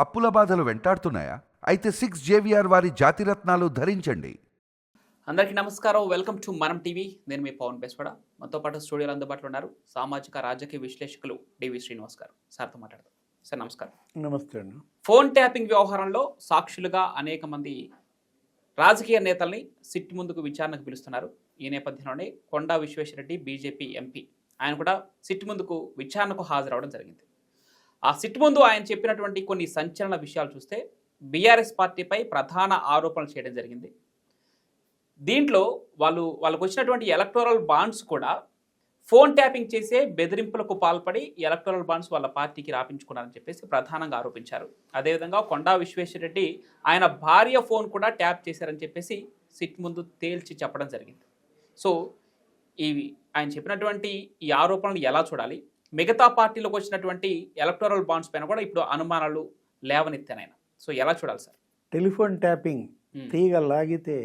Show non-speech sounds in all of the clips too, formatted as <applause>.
అప్పుల బాధలు వెంటాడుతున్నాయా? అయితే సిక్స్ జేవిఆర్ వారి జాతిరత్నాలు ధరించండి. అందరికీ నమస్కారం. వెల్కమ్ టు మనం టీవీ. నేను మీ పవన్ బెస్వడ. మనతో పాటు స్టూడియోలో అందుబాటులో ఉన్నారు సామాజిక రాజకీయ విశ్లేషకులు డివి శ్రీనివాస్ గారు. సార్తో మాట్లాడదాం. సార్ నమస్కారం. నమస్తే అండి. ఫోన్ ట్యాపింగ్ వ్యవహారంలో సాక్షులుగా అనేక మంది రాజకీయ నేతల్ని సిట్ ముందుకు విచారణకు పిలుస్తున్నారు. ఈ నేపథ్యంలోనే కొండా విశ్వేశ్వరరెడ్డి బీజేపీ ఎంపీ ఆయన కూడా సిట్ ముందుకు విచారణకు హాజరవడం జరిగింది. ఆ సిట్ ముందు ఆయన చెప్పినటువంటి కొన్ని సంచలన విషయాలు చూస్తే బీఆర్ఎస్ పార్టీపై ప్రధాన ఆరోపణలు చేయడం జరిగింది. దీంట్లో వాళ్ళు వాళ్ళకు వచ్చినటువంటి ఎలక్టోరల్ బాండ్స్ కూడా ఫోన్ ట్యాపింగ్ చేసే బెదిరింపులకు పాల్పడి ఎలక్టోరల్ బాండ్స్ వాళ్ళ పార్టీకి రాపించుకున్నారని చెప్పేసి ప్రధానంగా ఆరోపించారు. అదేవిధంగా కొండా విశ్వేశ్వరరెడ్డి ఆయన భార్య ఫోన్ కూడా ట్యాప్ చేశారని చెప్పేసి సిట్ ముందు తేల్చి చెప్పడం జరిగింది. సో ఇవి ఆయన చెప్పినటువంటి ఈ ఆరోపణలు ఎలా చూడాలి? మిగతా పార్టీలకు వచ్చినటువంటి ఎలక్టోరల్ బాండ్స్ పైన కూడా ఇప్పుడు అనుమానాలు లేవనెత్తాను ఆయన సో ఎలా చూడాలి సార్? టెలిఫోన్ ట్యాపింగ్ తీగ లాగితే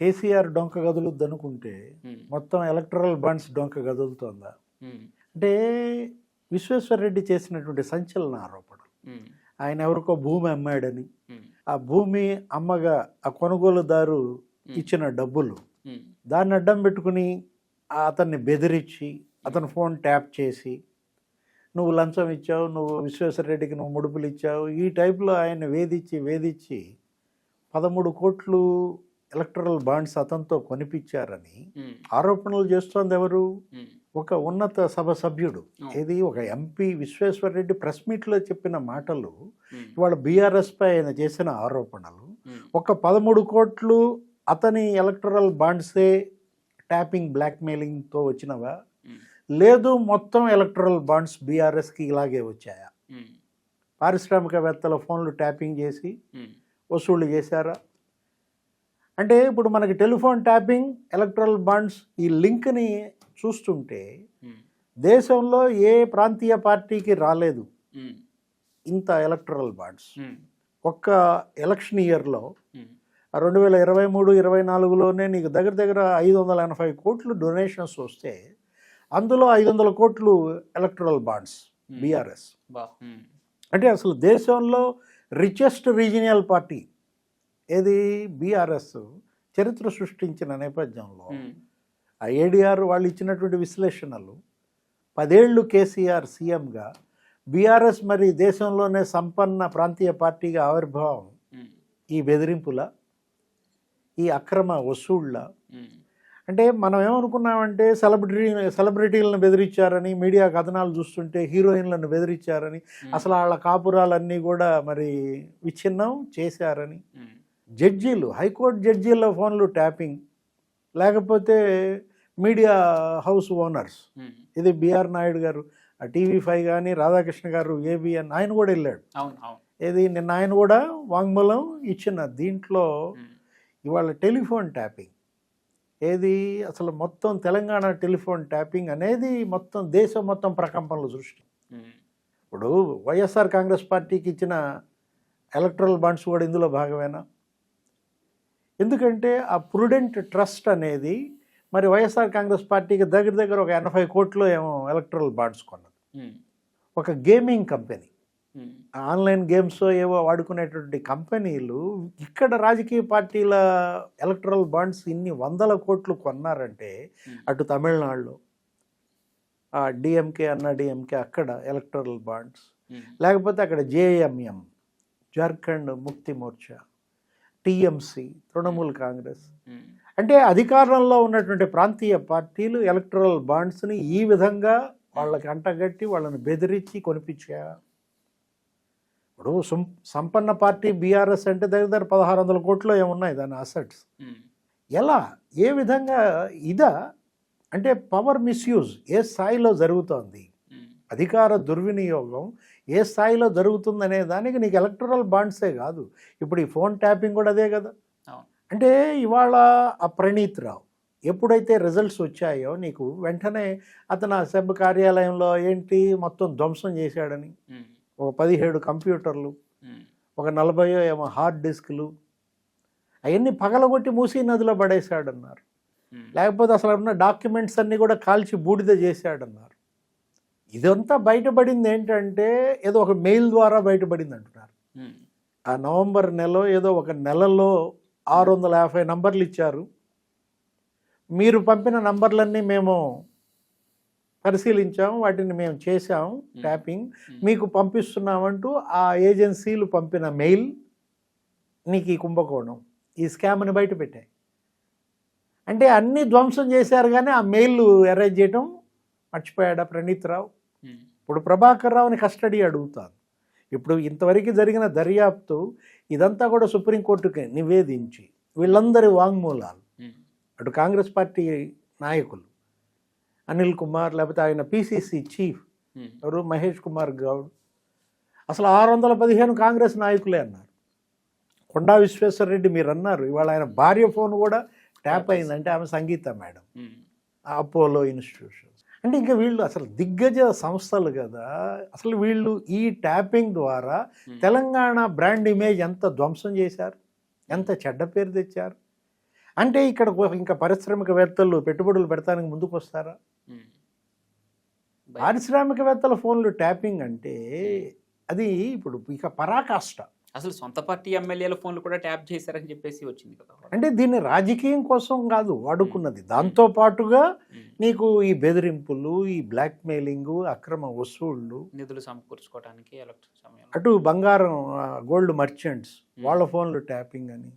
కేసీఆర్ డొంక కదులుద్ది అనుకుంటే మొత్తం ఎలక్టరల్ బండ్స్ డొంక కదులుతోందా? ఉమ్, అంటే విశ్వేశ్వరరెడ్డి చేసినటువంటి సంచలన ఆరోపణ ఉమ్, ఆయన ఎవరికో భూమి అమ్మాడని. ఆ భూమి అమ్మగా ఆ కొనుగోలుదారు ఇచ్చిన డబ్బులు దాన్ని అడ్డం పెట్టుకుని అతన్ని బెదిరించి అతని ఫోన్ ట్యాప్ చేసి నువ్వు లంచం ఇచ్చావు నువ్వు విశ్వేశ్వరరెడ్డికి నువ్వు ముడుపులు ఇచ్చావు. ఈ టైప్లో ఆయన వేధించి వేధించి పదమూడు కోట్లు ఎలక్టరల్ బాండ్స్ అతనితో కొనిపించారని ఆరోపణలు చేస్తోంది ఎవరు? ఒక ఉన్నత సభ సభ్యుడు. ఇది ఒక ఎంపీ విశ్వేశ్వరరెడ్డి ప్రెస్ మీట్లో చెప్పిన మాటలు ఇవాళ బీఆర్ఎస్పై ఆయన చేసిన ఆరోపణలు. ఒక పదమూడు కోట్లు అతని ఎలక్టరల్ బాండ్సే ట్యాపింగ్ బ్లాక్మెయిలింగ్తో వచ్చినవా? లేదు మొత్తం ఎలక్టరల్ బాండ్స్ బీఆర్ఎస్కి ఇలాగే వచ్చాయా? పారిశ్రామికవేత్తల ఫోన్లు ట్యాపింగ్ చేసి వసూళ్ళు చేశారా? అంటే ఇప్పుడు మనకి టెలిఫోన్ ట్యాపింగ్ ఎలక్ట్రల్ బాండ్స్ ఈ లింక్ని చూస్తుంటే దేశంలో ఏ ప్రాంతీయ పార్టీకి రాలేదు ఇంత ఎలక్ట్రల్ బాండ్స్ ఒక్క ఎలక్షన్ ఇయర్లో రెండు వేల ఇరవై మూడు ఇరవై నాలుగులోనే నీకు దగ్గర దగ్గర ఐదు వందల ఎనభై కోట్లు డొనేషన్స్ వస్తే అందులో ఐదు వందల కోట్లు ఎలక్ట్రల్ బాండ్స్. బీఆర్ఎస్ అంటే అసలు దేశంలో రిచెస్ట్ రీజినల్ పార్టీ ఏది? బీఆర్ఎస్ చరిత్ర సృష్టించిన నేపథ్యంలో ఉమ్, ఆ ఏడిఆర్ వాళ్ళు ఇచ్చినటువంటి విశ్లేషణలు పదేళ్ళు కేసీఆర్ సీఎంగా బీఆర్ఎస్ మరి దేశంలోనే సంపన్న ప్రాంతీయ పార్టీగా ఆవిర్భావం ఉమ్, ఈ బెదిరింపుల ఈ అక్రమ వసూళ్ళ ఉమ్, అంటే మనం ఏమనుకున్నామంటే సెలబ్రిటీ సెలబ్రిటీలను బెదిరించారని మీడియా కథనాలు చూస్తుంటే హీరోయిన్లను బెదిరించారని అసలు వాళ్ళ కాపురాలన్నీ కూడా మరి విచ్ఛిన్నం చేశారని. జడ్జీలు హైకోర్టు జడ్జీల ఫోన్లు ట్యాపింగ్. లేకపోతే మీడియా హౌస్ ఓనర్స్. ఇది బిఆర్ నాయుడు గారు టీవీ ఫైవ్ కానీ రాధాకృష్ణ గారు ఏబిఎన్ ఆయన కూడా వెళ్ళాడు. ఏది నిన్న ఆయన కూడా వాంగ్మూలం ఇచ్చిన దీంట్లో ఇవాళ టెలిఫోన్ ట్యాపింగ్. ఏది? అసలు మొత్తం తెలంగాణ టెలిఫోన్ ట్యాపింగ్ అనేది మొత్తం దేశం మొత్తం ప్రకంపనలు సృష్టి. ఇప్పుడు వైఎస్ఆర్ కాంగ్రెస్ పార్టీకి ఇచ్చిన ఎలక్ట్రల్ బాండ్స్ కూడా ఇందులో భాగమేనా? ఎందుకంటే ఆ ప్రుడెంట్ ట్రస్ట్ అనేది మరి వైఎస్ఆర్ కాంగ్రెస్ పార్టీకి దగ్గర దగ్గర ఒక ఎనభై కోట్లు ఏమో ఎలక్ట్రల్ బాండ్స్ కొన్నది. ఒక గేమింగ్ కంపెనీ. ఆన్లైన్ గేమ్స్ ఏవో వాడుకునేటువంటి కంపెనీలు ఇక్కడ రాజకీయ పార్టీల ఎలక్ట్రల్ బాండ్స్ ఇన్ని వందల కోట్లు కొన్నారంటే అటు తమిళనాడులో డిఎంకే అన్న డిఎంకే అక్కడ ఎలక్ట్రల్ బాండ్స్. లేకపోతే అక్కడ జేఎంఎం జార్ఖండ్ ముక్తి మోర్చా టీఎంసీ తృణమూల్ కాంగ్రెస్. అంటే అధికారంలో ఉన్నటువంటి ప్రాంతీయ పార్టీలు ఎలక్ట్రల్ బాండ్స్ని ఈ విధంగా వాళ్ళకి అంటగట్టి వాళ్ళని బెదిరించి కొనిపించా ఇప్పుడు సంపన్న పార్టీ బీఆర్ఎస్ అంటే దగ్గర దగ్గర పదహారు వందల కోట్లు ఏమున్నాయి దాని అసెట్స్ ఎలా? ఏ విధంగా ఇదా? అంటే పవర్ మిస్యూజ్ ఏ స్థాయిలో జరుగుతోంది? అధికార దుర్వినియోగం ఏ స్థాయిలో జరుగుతుందనే దానికి నీకు ఎలక్ట్రల్ బాండ్సే కాదు. ఇప్పుడు ఈ ఫోన్ ట్యాపింగ్ కూడా అదే కదా. అంటే ఇవాళ ఆ ప్రణీత్ రావు ఎప్పుడైతే రిజల్ట్స్ వచ్చాయో నీకు వెంటనే అతను ఆ సెబ్ కార్యాలయంలో ఏంటి మొత్తం ధ్వంసం చేశాడని? ఒక పదిహేడు కంప్యూటర్లు ఒక నలభయో ఏమో హార్డ్ డిస్క్లు అవన్నీ పగలగొట్టి మూసీ నదిలో పడేశాడన్నారు. లేకపోతే అసలు ఉన్న డాక్యుమెంట్స్ అన్నీ కూడా కాల్చి బూడిద చేశాడన్నారు. ఇదంతా బయటపడింది ఏంటంటే ఏదో ఒక మెయిల్ ద్వారా బయటపడింది అంటున్నారు ఆ నవంబర్ నెల ఏదో ఒక నెలలో ఆరు వందల యాభై నంబర్లు ఇచ్చారు. మీరు పంపిన నంబర్లన్నీ మేము పరిశీలించాం వాటిని మేము చేసాం ట్యాపింగ్. మీకు పంపిస్తున్నామంటూ ఆ ఏజెన్సీలు పంపిన మెయిల్ నీకు ఈ కుంభకోణం. ఈ స్కామ్ని బయట పెట్టాయి. అంటే అన్నీ ధ్వంసం చేశారు కానీ ఆ మెయిల్ అరేంజ్ చేయడం మర్చిపోయాడా ప్రణీత్ రావు ఇప్పుడు ప్రభాకర్ రావుని కస్టడీ అడుగుతాను. ఇప్పుడు ఇంతవరకు జరిగిన దర్యాప్తు ఇదంతా కూడా సుప్రీంకోర్టుకి నివేదించి వీళ్ళందరి వాంగ్మూలాలు. అటు కాంగ్రెస్ పార్టీ నాయకులు అనిల్ కుమార్ లేకపోతే ఆయన పిసిసి చీఫ్ ఉమ్, ఎవరు? మహేష్ కుమార్ గౌడ్. అసలు ఆరు వందల పదిహేను కాంగ్రెస్ నాయకులే అన్నారు. కొండా విశ్వేశ్వరరెడ్డి మీరు అన్నారు. ఇవాళ ఆయన భార్య ఫోన్ కూడా ట్యాప్ అయిందంటే ఆమె Sangeetha madam. Um, Apollo institutions. అంటే ఇంకా వీళ్ళు అసలు దిగ్గజ సంస్థలు కదా. అసలు వీళ్ళు ఈ ట్యాపింగ్ ద్వారా Hmm. తెలంగాణ బ్రాండ్ ఇమేజ్ ఎంత ధ్వంసం చేశారు? ఎంత చెడ్డ పేరు తెచ్చారు? అంటే ఇక్కడ ఇంకా పారిశ్రామికవేత్తలు పెట్టుబడులు పెడతానికి ముందుకు వస్తారా పారిశ్రామికవేత్తల ఫోన్లు ట్యాపింగ్ అంటే అది ఇప్పుడు ఇక పరాకాష్ట. అసలు సొంత పార్టీ ఎమ్మెల్యేల ఫోన్లు కూడా ట్యాప్ చేశారని చెప్పేసి వచ్చింది కదా అంటే దీన్ని రాజకీయం కోసం కాదు వాడుకున్నది. దాంతో పాటుగా నీకు ఈ బెదిరింపులు ఈ బ్లాక్మెయిలింగ్ అక్రమ వసూళ్ళు నిధులు సమకూర్చుకోవడానికి అటు బంగారం గోల్డ్ మర్చెంట్స్ వాళ్ళ ఫోన్లు ట్యాపింగ్ అని.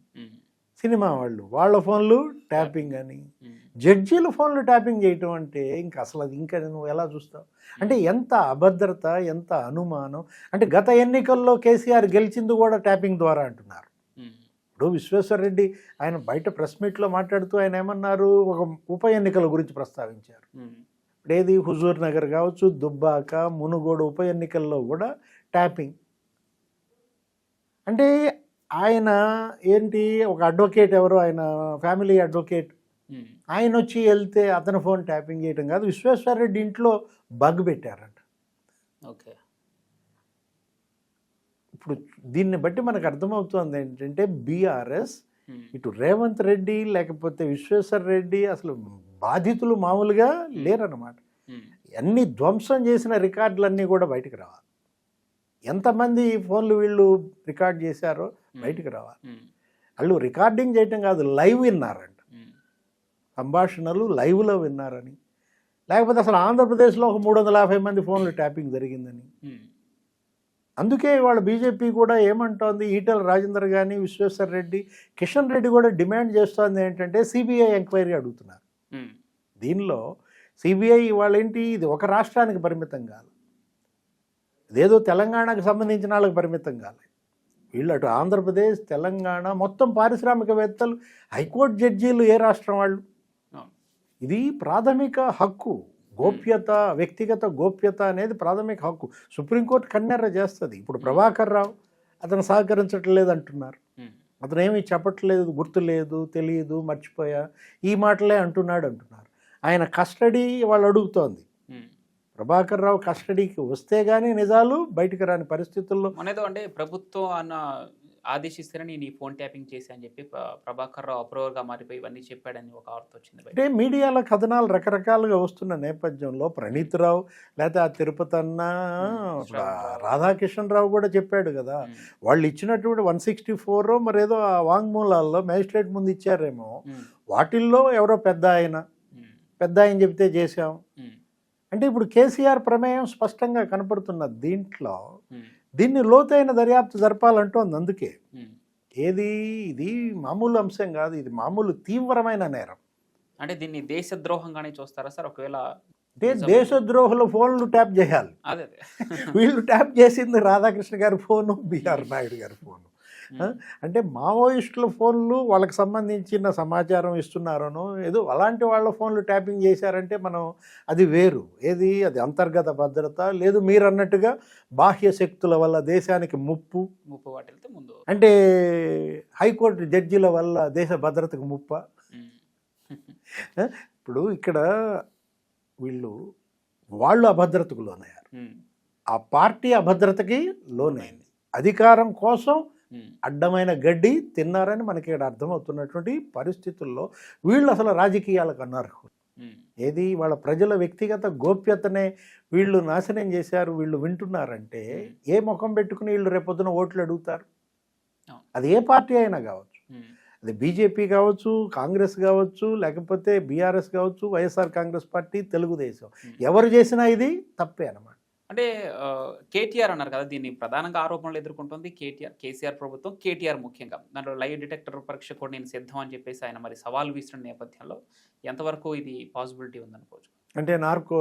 సినిమా వాళ్ళు వాళ్ళ ఫోన్లు ట్యాపింగ్ అని. ఉమ్, జడ్జీల ఫోన్లు ట్యాపింగ్ చేయటం అంటే ఇంకా అసలు అది ఇంకా నువ్వు ఎలా చూస్తావు? అంటే ఎంత అభద్రత ఎంత అనుమానం. అంటే గత ఎన్నికల్లో కేసీఆర్ గెలిచింది కూడా ట్యాపింగ్ ద్వారా అంటున్నారు. ఉమ్, ఇప్పుడు విశ్వేశ్వరరెడ్డి ఆయన బయట ప్రెస్ మీట్లో మాట్లాడుతూ ఆయన ఏమన్నారు? ఒక ఉప ఎన్నికల గురించి ప్రస్తావించారు. ఇప్పుడు ఏది? హుజూర్ నగర్ కావచ్చు దుబ్బాక మునుగోడు ఉప ఎన్నికల్లో కూడా ట్యాపింగ్. అంటే ఆయన ఏంటి ఒక అడ్వకేట్ ఎవరు? ఆయన ఫ్యామిలీ అడ్వకేట్. ఆయన వచ్చి వెళ్తే అతని ఫోన్ ట్యాపింగ్ చేయటం కాదు. విశ్వేశ్వరరెడ్డి ఇంట్లో బగ్ పెట్టారంట. ఓకే. ఇప్పుడు దీన్ని బట్టి మనకు అర్థమవుతుంది ఏంటంటే బీఆర్ఎస్ ఇటు రేవంత్ రెడ్డి లేకపోతే విశ్వేశ్వర రెడ్డి అసలు బాధితులు మామూలుగా లేరన్నమాట. అన్ని ధ్వంసం చేసిన రికార్డులన్నీ కూడా బయటికి రావాలి. ఎంతమంది ఫోన్లు వీళ్ళు రికార్డ్ చేశారో బయటికి రావాలి. వాళ్ళు రికార్డింగ్ చేయటం కాదు లైవ్ విన్నారంట. సంభాషణలు లైవ్లో విన్నారని. లేకపోతే అసలు ఆంధ్రప్రదేశ్లో ఒక మూడు వందల యాభై మంది ఫోన్లు ట్యాపింగ్ జరిగిందని. అందుకే ఇవాళ బీజేపీ కూడా ఏమంటోంది ఈటల రాజేందర్ కానీ విశ్వేశ్వర్ రెడ్డి కిషన్ రెడ్డి కూడా డిమాండ్ చేస్తోంది ఏంటంటే సిబిఐ ఎంక్వైరీ అడుగుతున్నారు. దీనిలో సిబిఐ ఇవాళ ఏంటి ఇది ఒక రాష్ట్రానికి పరిమితం కాదు. ఇదేదో తెలంగాణకు సంబంధించిన వాళ్ళకి పరిమితం కాదు వీళ్ళు అటు ఆంధ్రప్రదేశ్ తెలంగాణ మొత్తం పారిశ్రామికవేత్తలు హైకోర్టు జడ్జీలు ఏ రాష్ట్రం వాళ్ళు. ఇది ప్రాథమిక హక్కు. గోప్యత వ్యక్తిగత గోప్యత అనేది ప్రాథమిక హక్కు. సుప్రీంకోర్టు కన్నెర్ర చేస్తుంది. ఇప్పుడు ప్రభాకర్ రావు అతను సహకరించట్లేదు అంటున్నారు అతను ఏమీ చెప్పట్లేదు గుర్తు లేదు తెలియదు మర్చిపోయా. ఈ మాటలే అంటున్నాడు అంటున్నారు ఆయన కస్టడీ వాళ్ళు అడుగుతోంది. ప్రభాకర్ రావు కస్టడీకి వస్తే గానీ నిజాలు బయటికి రాని పరిస్థితుల్లో మొన్నేదో అంటే ప్రభుత్వం అన్న ఆదేశిస్తేనే నేను ఈ ఫోన్ ట్యాపింగ్ చేసి అని చెప్పి ప్ర- ప్రభాకర్ రావు అప్రూవర్గా మారిపోయి ఇవన్నీ చెప్పాడని ఒక వార్త వచ్చింది అంటే మీడియాలో కథనాలు రకరకాలుగా వస్తున్న నేపథ్యంలో ప్రణీత్ రావు లేకపోతే ఆ తిరుపతి అన్న రాధాకిషన్ రావు కూడా చెప్పాడు కదా. వాళ్ళు ఇచ్చినటువంటి వన్ సిక్స్టీ ఫోర్ మరేదో ఆ వాంగ్మూలాల్లో మేజిస్ట్రేట్ ముందు ఇచ్చారేమో. వాటిల్లో ఎవరో పెద్ద ఆయన. పెద్ద ఆయన చెబితే చేశాం. అంటే ఇప్పుడు కేసీఆర్ ప్రమేయం స్పష్టంగా కనపడుతున్న దీంట్లో. దీన్ని లోతైన దర్యాప్తు జరపాలంటోంది అందుకే. ఏది? ఇది మామూలు అంశం కాదు ఇది మామూలు తీవ్రమైన నేరం. అంటే దీన్ని దేశద్రోహంగానే చూస్తారా సార్? ఒకవేళ అంటే. దేశద్రోహుల ఫోన్లు ట్యాప్ చేయాలి. అదే. వీళ్ళు ట్యాప్ చేసింది రాధాకృష్ణ గారి ఫోను బిఆర్ నాయుడు గారి ఫోను. అంటే మావోయిస్టుల ఫోన్లు వాళ్ళకి సంబంధించిన సమాచారం ఇస్తున్నారనో ఏదో అలాంటి వాళ్ళ ఫోన్లు ట్యాపింగ్ చేశారంటే మనం అది వేరు. ఏది? అది అంతర్గత భద్రత. లేదు మీరు అన్నట్టుగా బాహ్య శక్తుల వల్ల దేశానికి ముప్పు. ముప్పు వాటిల్తే ముందు అంటే హైకోర్టు జడ్జిల వల్ల దేశ భద్రతకు ముప్ప. ఇప్పుడు ఇక్కడ వీళ్ళు వాళ్ళు అభద్రతకు లోనయ్యారు. ఆ పార్టీ అభద్రతకి లోనైంది. అధికారం కోసం అడ్డమైన గడ్డి తిన్నారని మనకి ఇక్కడ అర్థమవుతున్నటువంటి పరిస్థితుల్లో వీళ్ళు అసలు రాజకీయాలకు అన్నారు ఏది వాళ్ళ ప్రజల వ్యక్తిగత గోప్యతనే వీళ్ళు నాశనం చేశారు వీళ్ళు వింటున్నారంటే ఏ ముఖం పెట్టుకుని వీళ్ళు రేపొద్దున ఓట్లు అడుగుతారు. అది ఏ పార్టీ అయినా కావచ్చు. అది బీజేపీ కావచ్చు కాంగ్రెస్ కావచ్చు లేకపోతే బీఆర్ఎస్ కావచ్చు వైఎస్ఆర్ కాంగ్రెస్ పార్టీ తెలుగుదేశం. ఎవరు చేసినా ఇది తప్పే అన్నమాట. అంటే కేటీఆర్ అన్నారు కదా దీన్ని ప్రధానంగా ఆరోపణలు ఎదుర్కొంటుంది కేటీఆర్ కేసీఆర్ ప్రభుత్వం కేటీఆర్ ముఖ్యంగా. దాంట్లో లైవ్ డిటెక్టర్ పరీక్ష కూడా నేను సిద్ధం అని చెప్పేసి ఆయన మరి సవాల్ విస్తున్న నేపథ్యంలో ఎంతవరకు ఇది పాసిబిలిటీ ఉందనుకోవచ్చు? అంటే నార్కో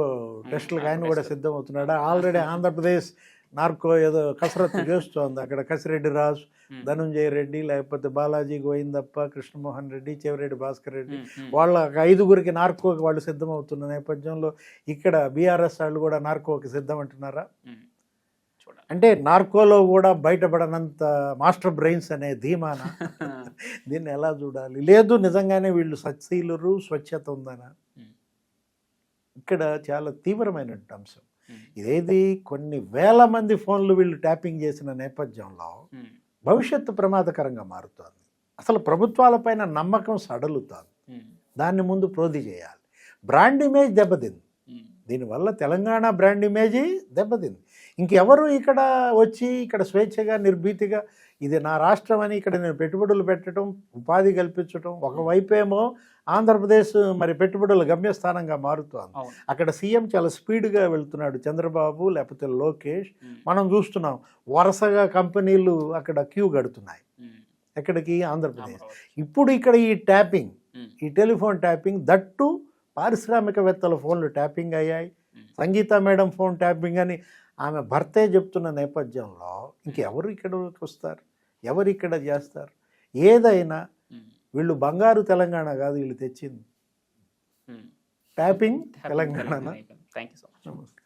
టెస్టులకు ఆయన కూడా. సిద్ధం అవుతున్నాడు ఆల్రెడీ ఆంధ్రప్రదేశ్ నార్కో ఏదో కసరత్తు <laughs> చేస్తోంది. అక్కడ కసిరెడ్డి రాజు ధనుంజయ రెడ్డి లేకపోతే బాలాజీ గోవిందప్ప కృష్ణమోహన్ రెడ్డి చెవిరెడ్డి భాస్కర్ రెడ్డి వాళ్ళ ఐదుగురికి నార్కోకి వాళ్ళు సిద్ధమవుతున్న నేపథ్యంలో ఇక్కడ బీఆర్ఎస్ వాళ్ళు కూడా నార్కోకి సిద్ధం అంటున్నారా అంటే నార్కోలో కూడా బయటపడనంత మాస్టర్ బ్రెయిన్స్ అనే ధీమాన? <laughs> దీన్ని ఎలా చూడాలి? లేదు నిజంగానే వీళ్ళు సత్శీలురు స్వచ్ఛత ఉందనా? ఇక్కడ చాలా తీవ్రమైన అంశం. ఇదేది? కొన్ని వేల మంది ఫోన్లు వీళ్ళు ట్యాపింగ్ చేసిన నేపథ్యంలో భవిష్యత్తు ప్రమాదకరంగా మారుతోంది. అసలు ప్రభుత్వాలపైన నమ్మకం సడలుతోంది. దాన్ని ముందు ప్రోధి చేయాలి. బ్రాండ్ ఇమేజ్ దెబ్బతింది. దీనివల్ల తెలంగాణ బ్రాండ్ ఇమేజీ దెబ్బతింది. ఇంకెవరు ఇక్కడ వచ్చి ఇక్కడ స్వేచ్ఛగా నిర్భీతిగా ఇది నా రాష్ట్రం అని ఇక్కడ నేను పెట్టుబడులు పెట్టడం ఉపాధి కల్పించడం ఒకవైపేమో ఆంధ్రప్రదేశ్ మరి పెట్టుబడుల గమ్యస్థానంగా మారుతోంది. అక్కడ సీఎం చాలా స్పీడ్గా వెళ్తున్నాడు చంద్రబాబు లేకపోతే లోకేష్. మనం చూస్తున్నాం వరుసగా కంపెనీలు అక్కడ క్యూ కడుతున్నాయి ఉమ్, ఎక్కడికి? ఆంధ్రప్రదేశ్. ఇప్పుడు ఇక్కడ ఈ ట్యాపింగ్ ఈ టెలిఫోన్ ట్యాపింగ్ దట్టు పారిశ్రామికవేత్తల ఫోన్లు ట్యాపింగ్ అయ్యాయి. సంగీత మేడం ఫోన్ ట్యాపింగ్ అని ఆమె భర్తే చెప్తున్న నేపథ్యంలో ఇంకెవరు ఇక్కడికి వస్తారు? ఎవరు ఇక్కడ చేస్తారు? ఏదైనా వీళ్ళు బంగారు తెలంగాణ కాదు వీళ్ళు తెచ్చింది. Tapping Telangana. you so much. నమస్తే.